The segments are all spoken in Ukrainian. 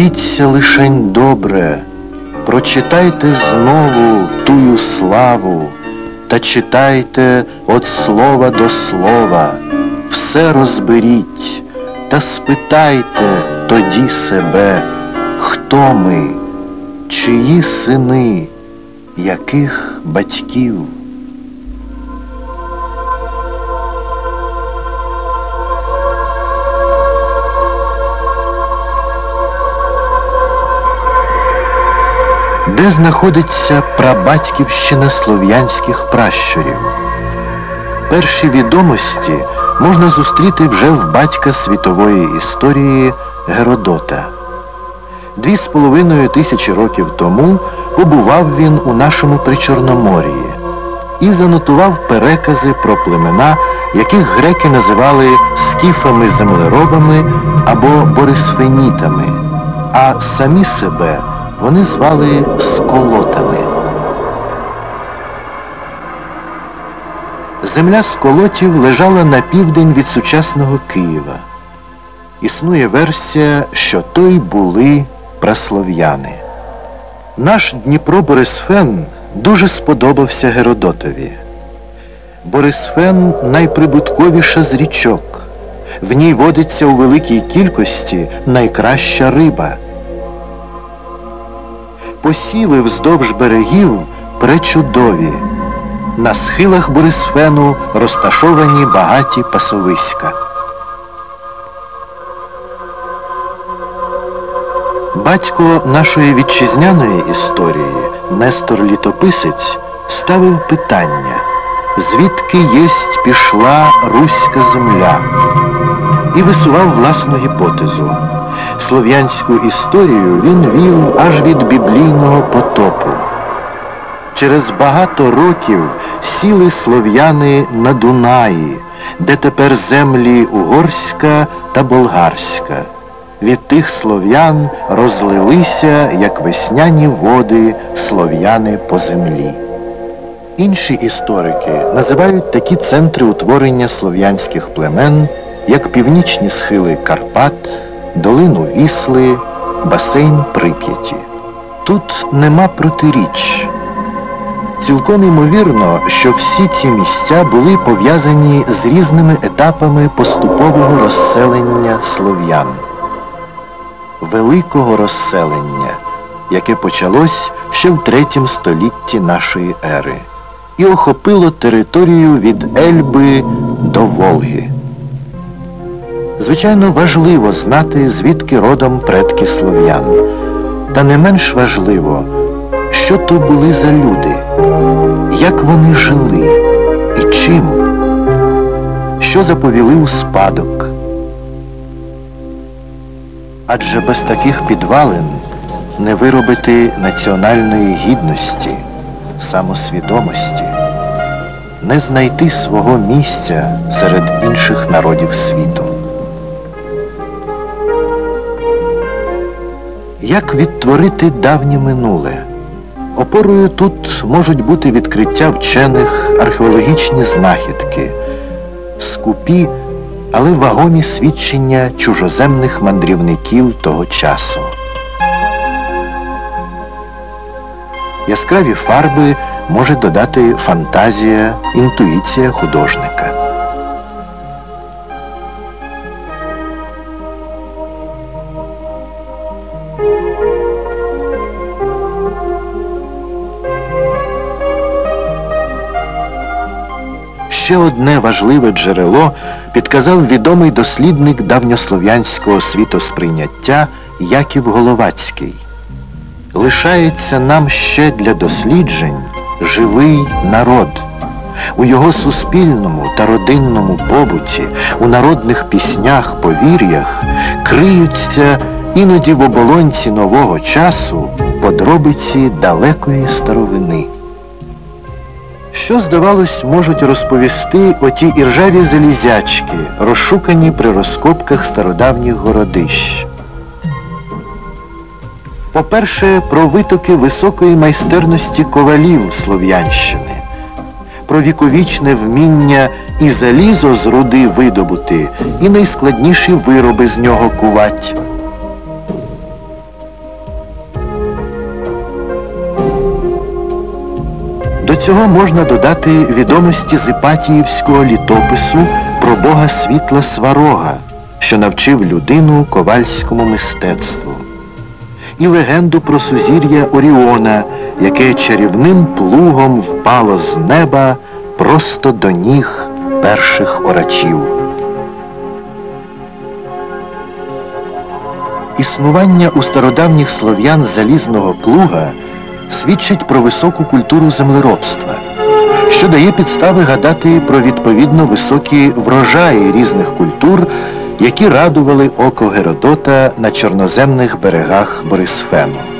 Подивіться лишень добре, прочитайте знову тую славу та читайте от слова до слова, все розберіть та спитайте тоді себе, хто ми, чиї сини, яких батьків. Де знаходиться прабатьківщина слов'янських пращурів? Перші відомості можна зустріти вже в батька світової історії Геродота. Дві з половиною тисячі років тому побував він у нашому Причорномор'ї і занотував перекази про племена, яких греки називали скіфами-землеробами або борисфенітами, а самі себе вони звали сколотами. Земля сколотів лежала на південь від сучасного Києва. Існує версія, що то й були праслов'яни. Наш Дніпро Борисфен дуже сподобався Геродотові. Борисфен найприбутковіша з річок. В ній водиться у великій кількості найкраща риба. Посіви вздовж берегів пречудові. На схилах Борисфену розташовані багаті пасовиська. Батько нашої вітчизняної історії, Нестор Літописець, ставив питання, звідки єсть пішла руська земля, і висував власну гіпотезу. Слов'янську історію він вів аж від біблійного потопу. Через багато років сіли слов'яни на Дунаї, де тепер землі Угорська та Болгарська. Від тих слов'ян розлилися, як весняні води, слов'яни по землі. Інші історики називають такі центри утворення слов'янських племен, як північні схили Карпат, долину Вісли, басейн Прип'яті. Тут нема протиріч. Цілком імовірно, що всі ці місця були пов'язані з різними етапами поступового розселення слов'ян, великого розселення, яке почалось ще в третім столітті нашої ери, і охопило територію від Ельби до Волги. Звичайно, важливо знати, звідки родом предки слов'ян, та не менш важливо, що то були за люди, як вони жили і чим, що заповіли у спадок. Адже без таких підвалин не виробити національної гідності, самосвідомості, не знайти свого місця серед інших народів світу. Як відтворити давнє минуле? Опорою тут можуть бути відкриття вчених, археологічні знахідки, скупі, але вагомі свідчення чужоземних мандрівників того часу. Яскраві фарби може додати фантазія, інтуїція художника. Ще одне важливе джерело підказав відомий дослідник давньослов'янського світосприйняття Яків Головацький. Лишається нам ще для досліджень живий народ. У його суспільному та родинному побуті, у народних піснях, повір'ях криються іноді в оболонці нового часу подробиці далекої старовини. Що, здавалось, можуть розповісти оті іржаві залізячки, розшукані при розкопках стародавніх городищ? По-перше, про витоки високої майстерності ковалів Слов'янщини, про віковічне вміння і залізо з руди видобути, і найскладніші вироби з нього кувать. Цього можна додати відомості з Іпатіївського літопису про Бога світла Сварога, що навчив людину ковальському мистецтву, і легенду про сузір'я Оріона, яке чарівним плугом впало з неба просто до ніг перших орачів. Існування у стародавніх слов'ян залізного плуга свідчить про високу культуру землеробства, що дає підстави гадати про відповідно високі врожаї різних культур, які радували око Геродота на чорноземних берегах Борисфену.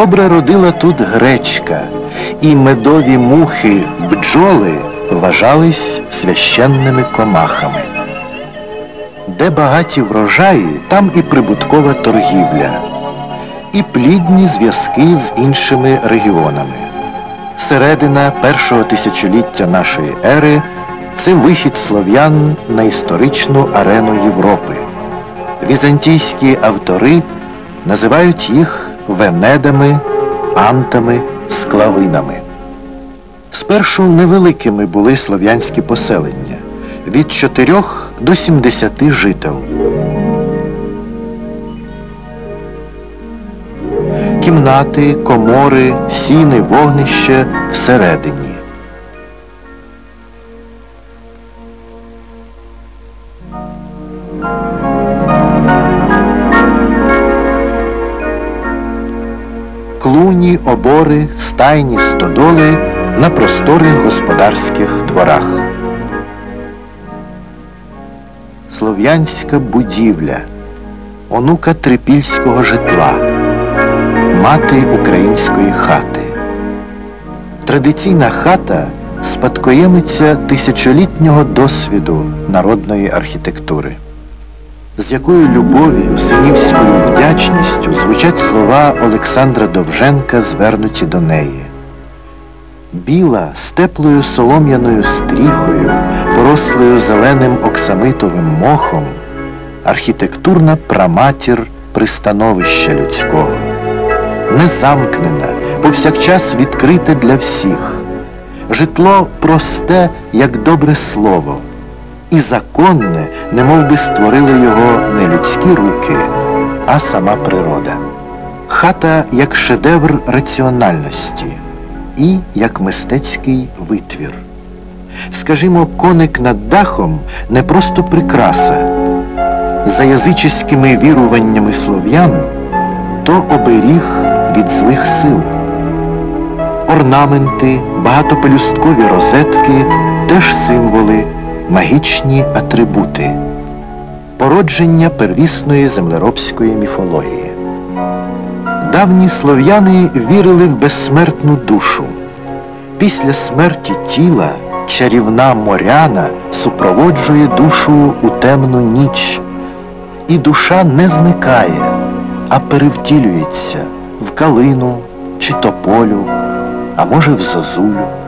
Добре родила тут гречка, і медові мухи бджоли вважались священними комахами. Де багаті врожаї, там і прибуткова торгівля, і плідні зв'язки з іншими регіонами. Середина першого тисячоліття нашої ери це вихід слов'ян на історичну арену Європи. Візантійські автори називають їх венедами, антами, склавинами. Спершу невеликими були слов'янські поселення від 4 до 70 жител. Кімнати, комори, сіни, вогнище всередині. Клуні, обори, стайні, стодоли на просторих господарських дворах. Слов'янська будівля, онука трипільського житла, мати української хати. Традиційна хата спадкоємиця тисячолітнього досвіду народної архітектури. З якою любов'ю, синівською вдячністю звучать слова Олександра Довженка, звернуті до неї. Біла з теплою солом'яною стріхою, порослою зеленим оксамитовим мохом, архітектурна праматір пристановища людського, незамкнена, повсякчас відкрита для всіх, житло просте, як добре слово, і законне, немов би створили його не людські руки, а сама природа. Хата як шедевр раціональності і як мистецький витвір. Скажімо, коник над дахом не просто прикраса. За язичськими віруваннями слов'ян то оберіг від злих сил. Орнаменти, багатопелюсткові розетки теж символи, магічні атрибути, породження первісної землеробської міфології. Давні слов'яни вірили в безсмертну душу. Після смерті тіла чарівна моряна супроводжує душу у темну ніч, і душа не зникає, а перевтілюється в калину чи тополю, а може в зозулю.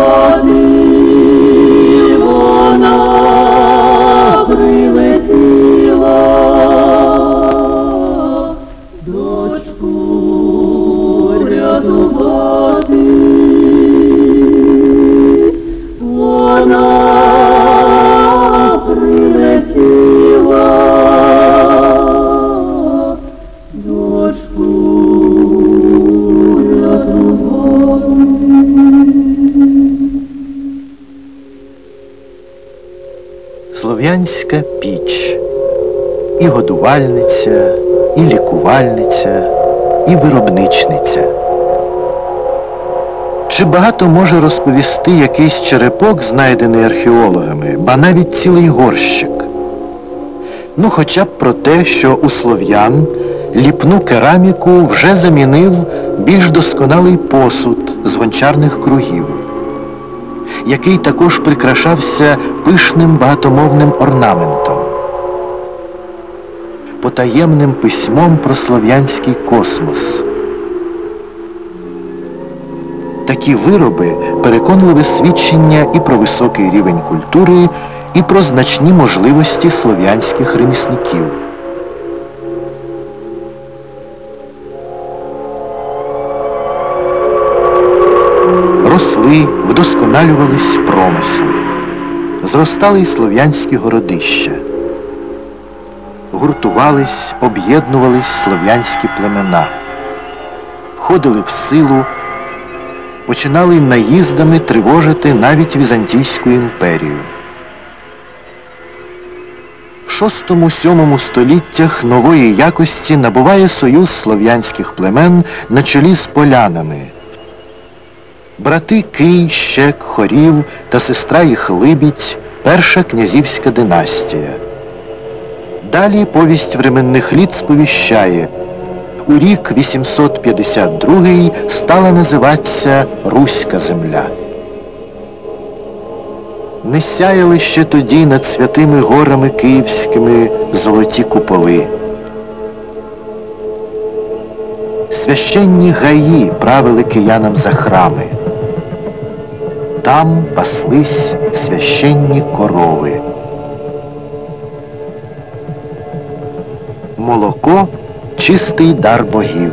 Oh. Слов'янська піч і годувальниця, і лікувальниця, і виробничниця. Чи багато може розповісти якийсь черепок, знайдений археологами, ба навіть цілий горщик? Ну, хоча б про те, що у слов'ян ліпну кераміку вже замінив більш досконалий посуд з гончарних кругів, який також прикрашався пишним багатомовним орнаментом, потаємним письмом про слов'янський космос. Такі вироби переконливе свідчення і про високий рівень культури, і про значні можливості слов'янських ремісників. Вдосконалювались промисли, зростали й слов'янські городища, гуртувались, об'єднувались слов'янські племена, входили в силу, починали наїздами тривожити навіть Візантійську імперію. В VI-VII століттях нової якості набуває союз слов'янських племен на чолі з полянами. Брати Кий, Щек, Хорів та сестра їх Либідь – перша князівська династія. Далі повість временних літ сповіщає. У рік 852 стала називатися Руська земля. Не сяяли ще тоді над святими горами київськими золоті куполи. Священні гаї правили киянам за храми. Там паслись священні корови. Молоко чистий дар богів.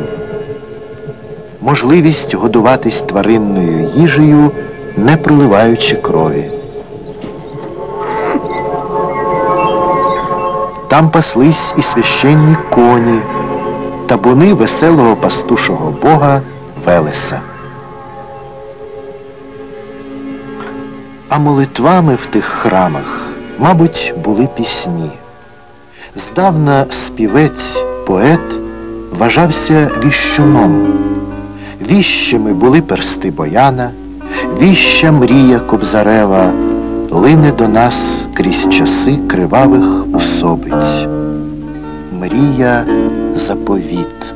Можливість годуватись тваринною їжею, не проливаючи крові. Там паслись і священні коні, табуни веселого пастушого бога Велеса. А молитвами в тих храмах, мабуть, були пісні. Здавна співець, поет вважався віщуном. Віщами були персти бояна, віща мрія Кобзарева лине до нас крізь часи кривавих усобиць. Мрія заповіт.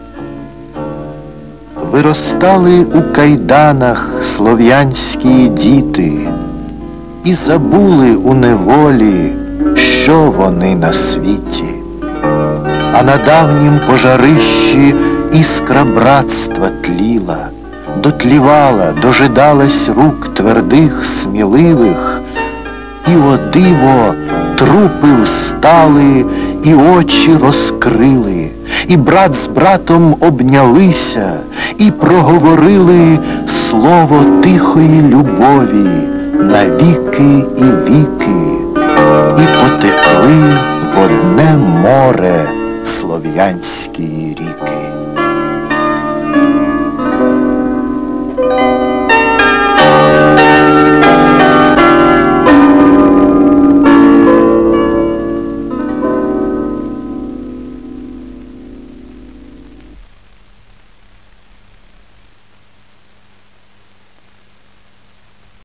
Виростали у кайданах слов'янські діти і забули у неволі, що вони на світі. А на давнім пожарищі іскра братства тліла, дотлівала, дожидалась рук твердих, сміливих, і о диво трупи встали, і очі розкрили, і брат з братом обнялися, і проговорили слово тихої любові на віки і віки, і потекли в одне море слов'янські ріки.